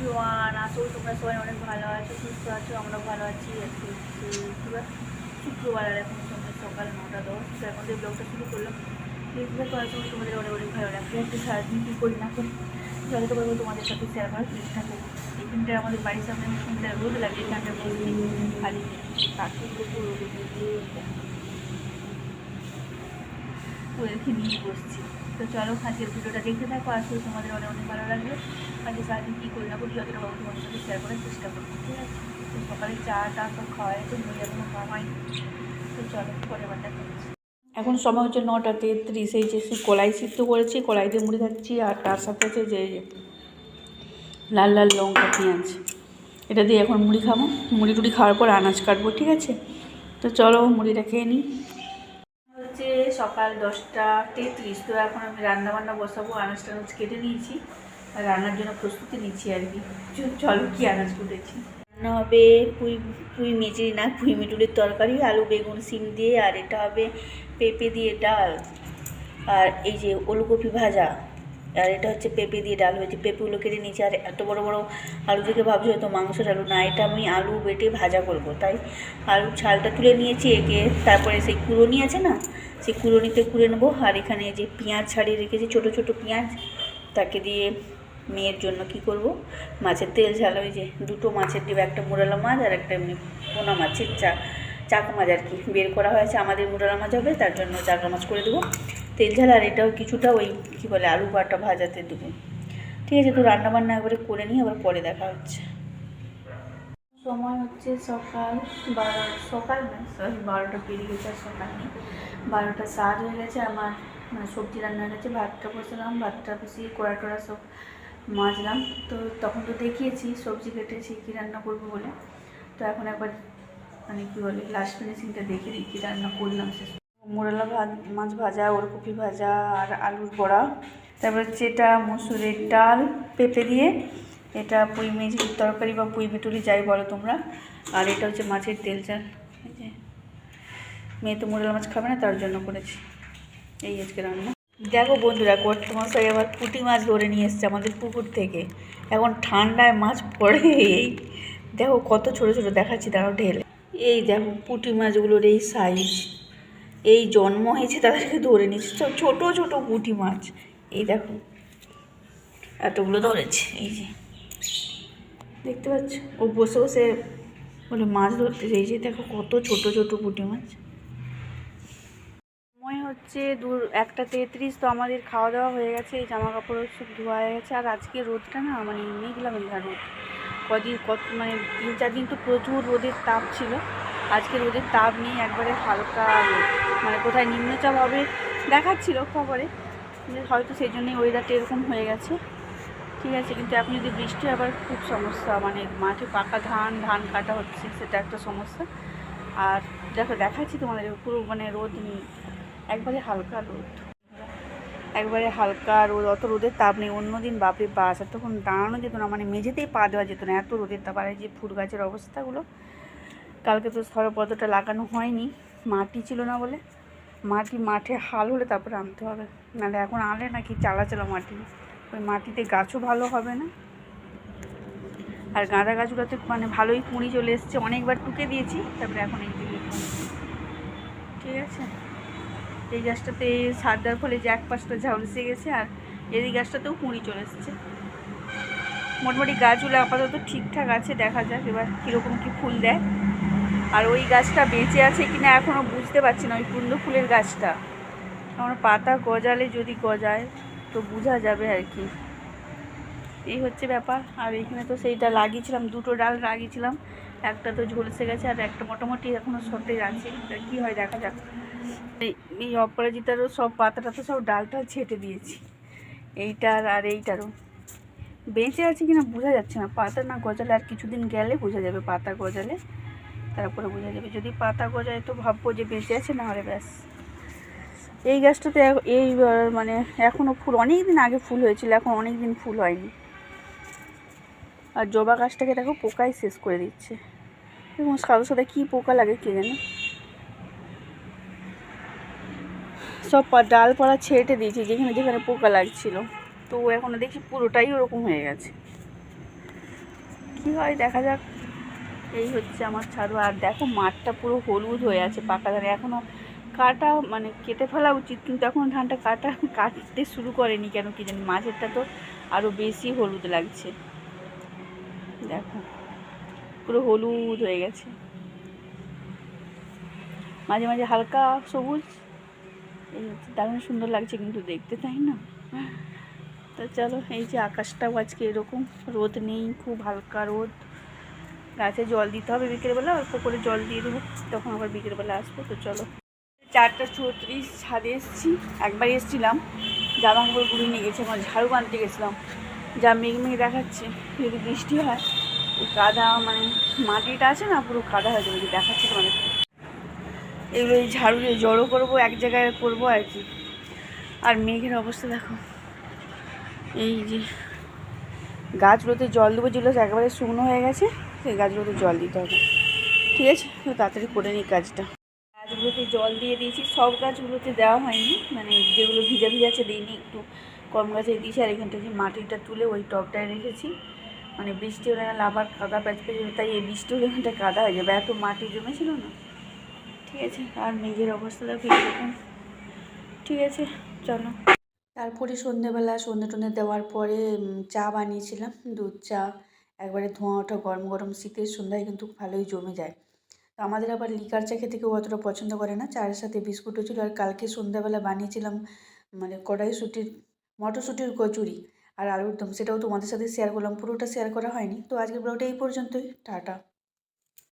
Everyone আসো তোমরা সবাই অনেক ভালো আছো, সুস্থ আছো, আমরাও ভালো আছি। শুক্রবার আর এখন সময় সকাল নটা দশ। তো এখন যে ব্লগটা শুরু করলাম দেখবে করার সময় তোমাদের অনেক অনেক ভালো লাগবে সারাদিন কী করি না করি যতটা পারব তোমাদের সাথে শেয়ার করার চেষ্টা করব। এখানটায় আমাদের বাড়ির সামনে সুন্দর রোদ লাগে, এখানটা খালি কাঠি কুকুর ওদেরকে নিয়ে বসছি। তো চলো আজকের ভিডিওটা দেখতে থাকো আসলে তোমাদের অনেক অনেক ভালো লাগবে আজকে সারাদিন কী করি না করি যতটা পাবো তোমাদের সাথে শেয়ার করার চেষ্টা করব, ঠিক আছে? তো সকালে চা টা সব খাওয়া হয়েছে মুড়ি এখনও খাওয়া হয়নি। তো চলো, পরে দেখা হচ্ছে। এখন সময় হচ্ছে নটা তেত্রিশ, এই যে কলাই সিদ্ধ করেছি কলাই দিয়ে মুড়ি খাচ্ছি আর তার সাথে আছে যে লাল লাল লঙ্কা, পেঁয়াজ। এটা দিয়ে এখন মুড়ি খাব, মুড়ি টুড়ি খাওয়ার পর আনাজ কাটবো, ঠিক আছে? তো চলো মুড়িটা খেয়ে নিই। সকাল দশটা তেত্রিশ। তো এখন আমি রান্নাবান্না বসাবো আনাজ টানাজ কেটে নিয়েছি। আর রান্নার জন্য প্রস্তুতি নিচ্ছি আর কি। চলো কি আনাজ কুটেছি? রান্না হবে পুঁই পুঁই মেচড়ি না, পুঁই মিটুরের তরকারি, আলু, বেগুন, সিম দিয়ে, আর এটা হবে পেঁপে দিয়ে ডাল। আর এই যে ওলকপি ভাজা। আর এটা হচ্ছে পেঁপে দিয়ে ডাল হয়েছে। পেঁপেগুলো কেটে নিয়েছি, আর এত বড় বড় আলু থেকে ভাবছি হয়তো মাংসের আলু না। এটা আমি আলু বেটে ভাজা করব। তাই আলুর ছালটা তুলে নিয়েছি একে, তারপরে সেই কুড়োনি আছে না, সেই কুড়োনিতে কুড়ে নেব। আর এখানে যে পেঁয়াজ ছাড়িয়ে রেখেছি, ছোট ছোট পেঁয়াজ, তাকে দিয়ে মেয়ের জন্য কি করব? মাছের তেল ঝাল, ওই যে দুটো মাছের ডিম, একটা মুরালা মাছ আর একটা এমনি পোনা মাছের চা, চাক মাছ আর কি বের করা হয়েছে। আমাদের মুরালা মাছ হবে, তার জন্য চাকা মাছ করে দেবো। তেল ঝাল আর এটাও কিছুটা ওই কী বলে আলু বাটা ভাজাতে দেবো। ঠিক আছে, তো রান্না বান্না একবারে করে নিই, আবার পরে দেখা হচ্ছে। সময় হচ্ছে সকাল বারো, সকাল না, সরি, বারোটা পেরিয়ে গেছে আর সকাল নেই। বারোটা সাত হয়ে গেছে, আমার মানে সবজি রান্না হয়ে গেছে, ভাতটা বসালাম, ভাতটা বসিয়ে কড়া টোড়া সব মাজলাম। তো তখন তো দেখিয়েছি সবজি কেটেছি, কী রান্না করব বলে। তো এখন একবার মানে কী বলে লাস্ট ফিনিশিংটা দেখে দিই কী রান্না করলাম শেষ মোরালা মাছ ভাজা, ওলকপি ভাজা আর আলুর বড়া। তারপর হচ্ছে এটা মসুরের ডাল, পেঁপে দিয়ে, এটা পুঁই মেঝির তরকারি বা পুঁই মিটুলি যাই বলো তোমরা। আর এটা হচ্ছে মাছের তেল চাল। এই যে, মেয়ে তো মোরালা মাছ খাবে না, তার জন্য করেছি। এই আজকে রান্না। দেখো বন্ধুরা কর্তমশাই আবার পুঁটি মাছ ধরে নিয়ে এসছে আমাদের পুকুর থেকে। এখন ঠান্ডায় মাছ পড়ে এই। দেখো কত ছোট ছোট, দেখাচ্ছি, দাঁড়াও, ঢেলে। এই দেখো পুঁটি মাছগুলোর এই সাইজ এই জন্ম হয়েছে তাদেরকে ধরে নিচ্ছে সব ছোটো ছোটো পুঁটি মাছ। এই দেখো, এতগুলো ধরেছে, এই যে। দেখতে পাচ্ছ? ও বসে বসে বলে মাছ ধরতে এই যে দেখো কত ছোট ছোট পুঁটি মাছ। সময় হচ্ছে দু, একটা তেত্রিশ, তো আমাদের খাওয়া দাওয়া হয়ে গেছে, এই জামা কাপড় সব ধোয়া হয়ে গেছে। আর আজকে রোদটা না মানে মেঘলা মেঘলা রোদ। কদিন, কত মানে তিন, চার দিন তো প্রচুর রোদের তাপ ছিল। আজকে রোদের তাপ নিয়ে একবারে হালকা রোদ। মানে কোথায় নিম্নচাপ হবে দেখাচ্ছিল খবরে। হয়তো সেই জন্যই ওয়েদারটা এরকম হয়ে গেছে। ঠিক আছে, কিন্তু এখন যদি বৃষ্টি আবার খুব সমস্যা। মানে মাঠে পাকা ধান ধান কাটা হচ্ছে, সেটা একটা সমস্যা। আর দেখো, দেখাচ্ছি তোমাদের পুরো মানে রোদ নেই। একবারে হালকা রোদ। একবারে হালকা রোদ, অত রোদের তাপ নেই। অন্যদিন বাপরে বাস, আর তখন দাঁড়ানো যেত না মানে মেঝেতেই পা দেওয়া যেত না। এত রোদের তাপ। আর যে ফুল গাছের অবস্থাগুলো, কালকে তো সরপদটা লাগানো হয়নি। মাটি ছিল না বলে। মাটি, মাঠে হাল হলে তারপরে আনতে হবে। নাহলে এখন আনলে নাকি চালা চালা মাটি। ওই মাটিতে গাছও ভালো হবে না। আর গাঁদা গাছগুলোতে মানে ভালোই কুঁড়ি চলে এসছে। অনেকবার টুকে দিয়েছি, তারপরে এখন এই দিকে ঠিক আছে? এই গাছটাতে সার দেওয়ার ফলে যে এক পাশটা ঝাউলসে গেছে আর এই গাছটাতেও কুঁড়ি চলে এসছে। মোটামুটি গাছগুলো আপাতত ঠিকঠাক আছে, দেখা যাক এবার কীরকম কী ফুল দেয়। আর ওই গাছটা বেঁচে আছে কিনা এখনও বুঝতে পারছি না, ওই কুন্দ ফুলের গাছটা। আমার পাতা গজালে যদি গজায়, তো বোঝা যাবে আর কি। এই হচ্ছে ব্যাপার। আর এখানে তো সেইটা লাগিয়েছিলাম, দুটো ডাল লাগিয়েছিলাম। একটা তো ঝলসে গেছে আর একটা মোটামুটি এখনও সতেজ আছে। কী হয় দেখা যাক। এই অপরাজিতারও সব পাতাটা তো সব ডালটা ছেটে দিয়েছি। এইটার আর এইটারও। বেঁচে আছে কিনা বোঝা যাচ্ছে না। পাতা না গজালে আর কিছুদিন গেলে বোঝা যাবে, পাতা গজালে। তারপরে বোঝা যাবে। যদি পাতা গজায় তো ভাববো যে বেঁচে আছে, না হলে ব্যাস। এই গাছটাতে এই মানে এখনও ফুল অনেক দিন আগে ফুল হয়েছিল, এখন অনেক দিন ফুল হয়নি। আর জবা গাছটাকে দেখো পোকাই শেষ করে দিচ্ছে। এবং সাদা সাদা কী পোকা লাগে কে জানে? সব ডালপালা ছেটে দিয়েছি, যেখানে যেখানে পোকা লাগছিল। তো এখনও দেখছি পুরোটাই ওরকম হয়ে গেছে। কি হয় দেখা যাক। এই হচ্ছে আমার ছাড়ু। আর দেখো, মাঠটা পুরো হলুদ হয়ে আছে পাকা ধারে এখনও কাটা মানে কেটে ফেলা উচিত, কিন্তু এখন ধানটা কাটা, কাটতে শুরু করেনি কেন কি জানি। মাঝেরটা তো আরও বেশি হলুদ লাগছে। দেখো, পুরো হলুদ হয়ে গেছে। মাঝে মাঝে হালকা সবুজ। এই হচ্ছে, দারুণ সুন্দর লাগছে কিন্তু দেখতে, তাই না? তো চলো, এই যে আকাশটাও আজকে এরকম। রোদ নেই, খুব হালকা রোদ। গাছে জল দিতে হবে বিকেলবেলা, অল্প করে জল দিয়ে দেবো, তখন আবার বিকেলবেলা আসব, তো চলো। চারটা চৌত্রিশ ছাদে এসেছি, একবার এসেছিলাম জামা কাপড় গুড়ি নিয়ে গেছি, আমার ঝাড়ু বানতে গেছিলাম। যা মেঘ মেঘ দেখাচ্ছে, যদি বৃষ্টি হয় কাদা মানে মাটিটা আছে না, পুরো কাদা হয়ে যাবে দেখাচ্ছে তোমাদের। এগুলো এই ঝাড়ু দিয়ে জড়ো করব, এক জায়গায় করব আর কি। আর মেঘের অবস্থা দেখো, এই যে গাছগুলোতে জল দেবো, যেগুলো একেবারে শুকনো হয়ে গেছে সেই গাছগুলোতে জল দিতে হবে। ঠিক আছে তো তাড়াতাড়ি করে নিই কাজটা গাছগুলোতে জল দিয়ে দিয়েছি, সব গাছগুলোতে দেওয়া হয়নি। মানে যেগুলো ভিজা ভিজা আছে, দিইনি, একটু কম গাছে দিয়েছি, আর এখানটা যে মাটিটা তুলে ওই টবটায় রেখেছি। মানে বৃষ্টি হলে না আবার কাদা প্যাচ প্যাচ তাই এই বৃষ্টি হলে এখানটা কাদা হয়ে যাবে। এত মাটি জমেছিল না? ঠিক আছে, আর মেঘের অবস্থা দেখো এরকম ঠিক আছে, চলো। তারপরে সন্ধেবেলা, সন্ধে টন্ধে দেওয়ার পরে চা বানিয়েছিলাম, দুধ চা। একবারে ধোঁয়া ওঠা গরম গরম শীতের সন্ধ্যায় কিন্তু ভালোই জমে যায়। তো আমাদের আবার লিকার চা খেতে কেউ অতটা পছন্দ করে না। চায়ের সাথে বিস্কুটও ছিল আর কালকে সন্ধ্যাবেলা বানিয়েছিলাম মানে কড়াইশুটির, মটরশুটির কচুরি আর আলুর দম। সেটাও তোমাদের সাথে শেয়ার করলাম। পুরোটা শেয়ার করা হয়নি। তো আজকের ব্লগটা এই পর্যন্তই। টাটা।